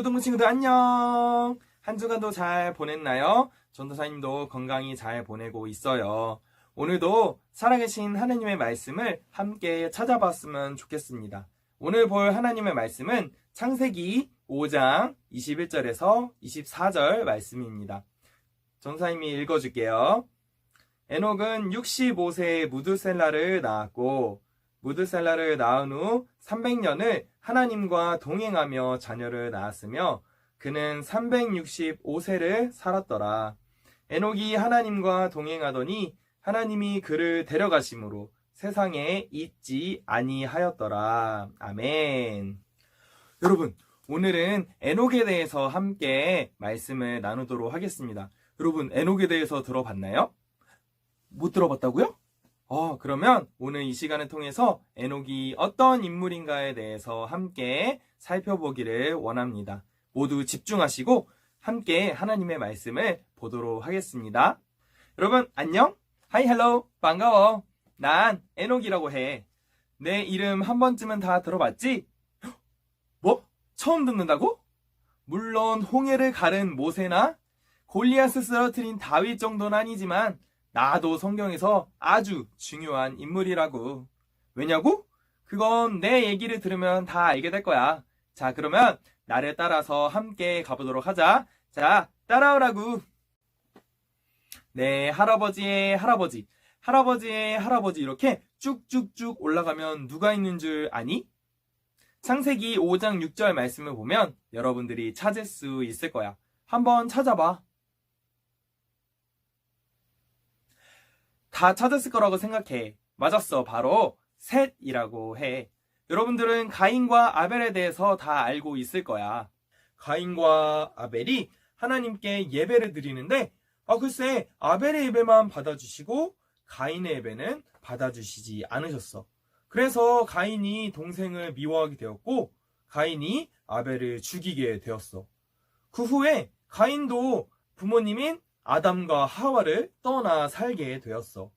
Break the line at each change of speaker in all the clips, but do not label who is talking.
유초동문 친구들 안녕! 한 주간도 잘 보냈나요? 전도사님도 건강히 잘 보내고 있어요. 오늘도 살아계신 하나님의 말씀을 함께 찾아봤으면 좋겠습니다. 오늘 볼 하나님의 말씀은 창세기 5장 21절에서 24절 말씀입니다. 전사님이 읽어줄게요. 에녹은 65세에 무드셀라를 낳았고 무드셀라를 낳은 후 300년을 하나님과 동행하며 자녀를 낳았으며 그는 365세를 살았더라. 에녹이 하나님과 동행하더니 하나님이 그를 데려가심으로 세상에 있지 아니하였더라. 아멘. 여러분, 오늘은 에녹에 대해서 함께 말씀을 나누도록 하겠습니다. 여러분, 에녹에 대해서 들어봤나요? 못 들어봤다고요? 어, 그러면 오늘 이 시간을 통해서 에녹이 어떤 인물인가에 대해서 함께 살펴보기를 원합니다. 모두 집중하시고 함께 하나님의 말씀을 보도록 하겠습니다. 여러분, 안녕? 하이, 헬로, 반가워. 난 에녹이라고 해. 내 이름 한 번쯤은 다 들어봤지? 뭐? 처음 듣는다고? 물론 홍해를 가른 모세나 골리앗을 쓰러뜨린 다윗 정도는 아니지만 나도 성경에서 아주 중요한 인물이라고. 왜냐고? 그건 내 얘기를 들으면 다 알게 될 거야. 자, 그러면 나를 따라서 함께 가보도록 하자. 자, 따라오라고. 네, 할아버지의 할아버지. 할아버지의 할아버지 이렇게 쭉쭉쭉 올라가면 누가 있는 줄 아니? 창세기 5장 6절 말씀을 보면 여러분들이 찾을 수 있을 거야. 한번 찾아봐. 다 찾았을 거라고 생각해. 맞았어. 바로 셋이라고 해. 여러분들은 가인과 아벨에 대해서 다 알고 있을 거야. 가인과 아벨이 하나님께 예배를 드리는데, 아, 글쎄, 아벨의 예배만 받아주시고, 가인의 예배는 받아주시지 않으셨어. 그래서 가인이 동생을 미워하게 되었고, 가인이 아벨을 죽이게 되었어. 그 후에 가인도 부모님인 아담과 하와를 떠나 살게 되었어.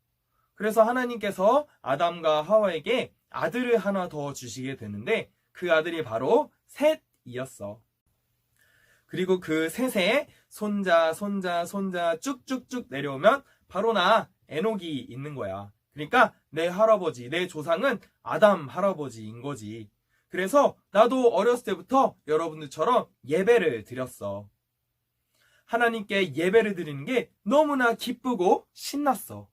그래서 하나님께서 아담과 하와에게 아들을 하나 더 주시게 되는데 그 아들이 바로 셋이었어. 그리고 그 셋에 손자, 손자, 손자 쭉쭉쭉 내려오면 바로 나 에녹이 있는 거야. 그러니까 내 할아버지, 내 조상은 아담 할아버지인 거지. 그래서 나도 어렸을 때부터 여러분들처럼 예배를 드렸어. 하나님께 예배를 드리는 게 너무나 기쁘고 신났어.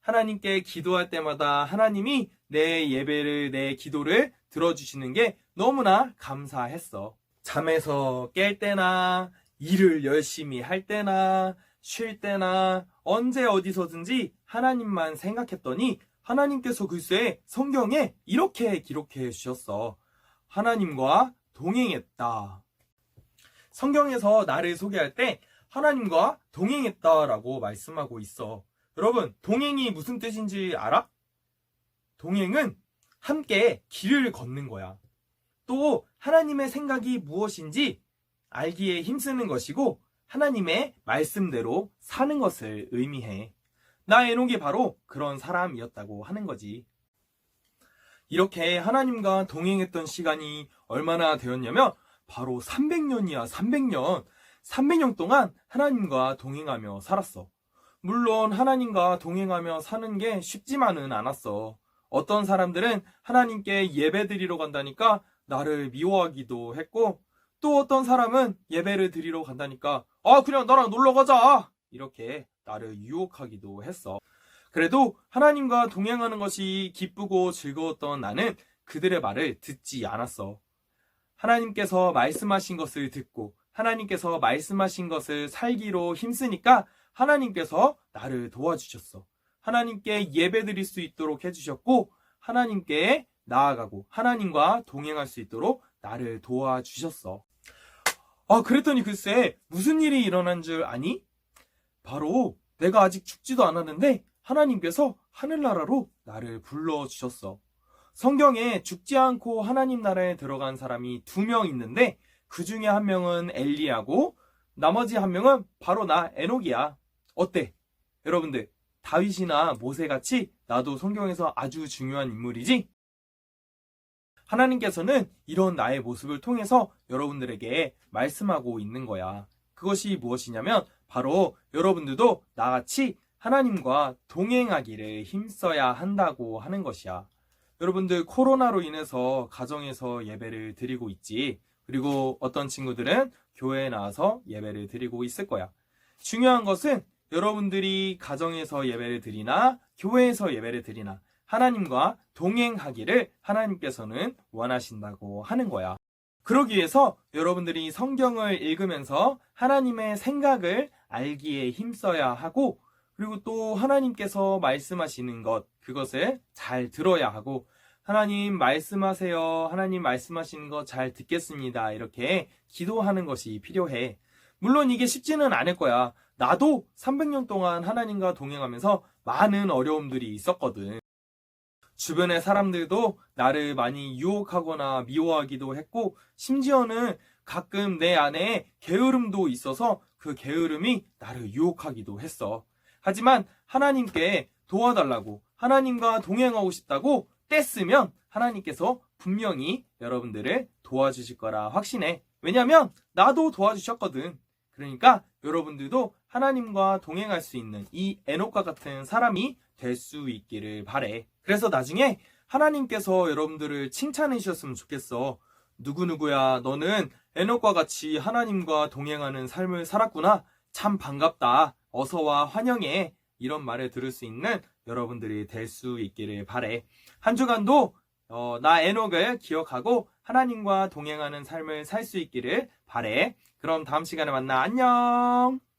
하나님께 기도할 때마다 하나님이 내 예배를, 내 기도를 들어주시는 게 너무나 감사했어. 잠에서 깰 때나, 일을 열심히 할 때나, 쉴 때나, 언제 어디서든지 하나님만 생각했더니 하나님께서 글쎄 성경에 이렇게 기록해 주셨어. 하나님과 동행했다. 성경에서 나를 소개할 때 하나님과 동행했다라고 말씀하고 있어. 여러분, 동행이 무슨 뜻인지 알아? 동행은 함께 길을 걷는 거야. 또 하나님의 생각이 무엇인지 알기에 힘쓰는 것이고 하나님의 말씀대로 사는 것을 의미해. 나 에녹이 바로 그런 사람이었다고 하는 거지. 이렇게 하나님과 동행했던 시간이 얼마나 되었냐면 바로 300년이야, 300년. 300년 동안 하나님과 동행하며 살았어. 물론 하나님과 동행하며 사는 게 쉽지만은 않았어. 어떤 사람들은 하나님께 예배 드리러 간다니까 나를 미워하기도 했고, 또 어떤 사람은 예배를 드리러 간다니까, 아, 그냥 나랑 놀러 가자! 이렇게 나를 유혹하기도 했어. 그래도 하나님과 동행하는 것이 기쁘고 즐거웠던 나는 그들의 말을 듣지 않았어. 하나님께서 말씀하신 것을 듣고 하나님께서 말씀하신 것을 살기로 힘쓰니까 하나님께서 나를 도와주셨어. 하나님께 예배 드릴 수 있도록 해주셨고 하나님께 나아가고 하나님과 동행할 수 있도록 나를 도와주셨어. 아, 그랬더니 글쎄 무슨 일이 일어난 줄 아니? 바로 내가 아직 죽지도 않았는데 하나님께서 하늘나라로 나를 불러주셨어. 성경에 죽지 않고 하나님 나라에 들어간 사람이 두 명 있는데 그 중에 한 명은 엘리야고 나머지 한 명은 바로 나 에녹이야. 어때? 여러분들 다윗이나 모세같이 나도 성경에서 아주 중요한 인물이지? 하나님께서는 이런 나의 모습을 통해서 여러분들에게 말씀하고 있는 거야. 그것이 무엇이냐면 바로 여러분들도 나같이 하나님과 동행하기를 힘써야 한다고 하는 것이야. 여러분들 코로나로 인해서 가정에서 예배를 드리고 있지. 그리고 어떤 친구들은 교회에 나와서 예배를 드리고 있을 거야. 중요한 것은 여러분들이 가정에서 예배를 드리나 교회에서 예배를 드리나 하나님과 동행하기를 하나님께서는 원하신다고 하는 거야. 그러기 위해서 여러분들이 성경을 읽으면서 하나님의 생각을 알기에 힘써야 하고 그리고 또 하나님께서 말씀하시는 것 그것을 잘 들어야 하고 하나님 말씀하세요. 하나님 말씀하시는 거 잘 듣겠습니다. 이렇게 기도하는 것이 필요해. 물론 이게 쉽지는 않을 거야. 나도 300년 동안 하나님과 동행하면서 많은 어려움들이 있었거든. 주변의 사람들도 나를 많이 유혹하거나 미워하기도 했고, 심지어는 가끔 내 안에 게으름도 있어서 그 게으름이 나를 유혹하기도 했어. 하지만 하나님께 도와달라고, 하나님과 동행하고 싶다고 뗐으면 하나님께서 분명히 여러분들을 도와주실 거라 확신해. 왜냐면 나도 도와주셨거든. 그러니까 여러분들도 하나님과 동행할 수 있는 이 에녹과 같은 사람이 될 수 있기를 바래. 그래서 나중에 하나님께서 여러분들을 칭찬해 주셨으면 좋겠어. 누구누구야, 너는 에녹과 같이 하나님과 동행하는 삶을 살았구나. 참 반갑다. 어서와 환영해. 이런 말을 들을 수 있는 여러분들이 될 수 있기를 바래. 한 주간도 어, 나 에녹을 기억하고 하나님과 동행하는 삶을 살 수 있기를 바래. 그럼 다음 시간에 만나. 안녕!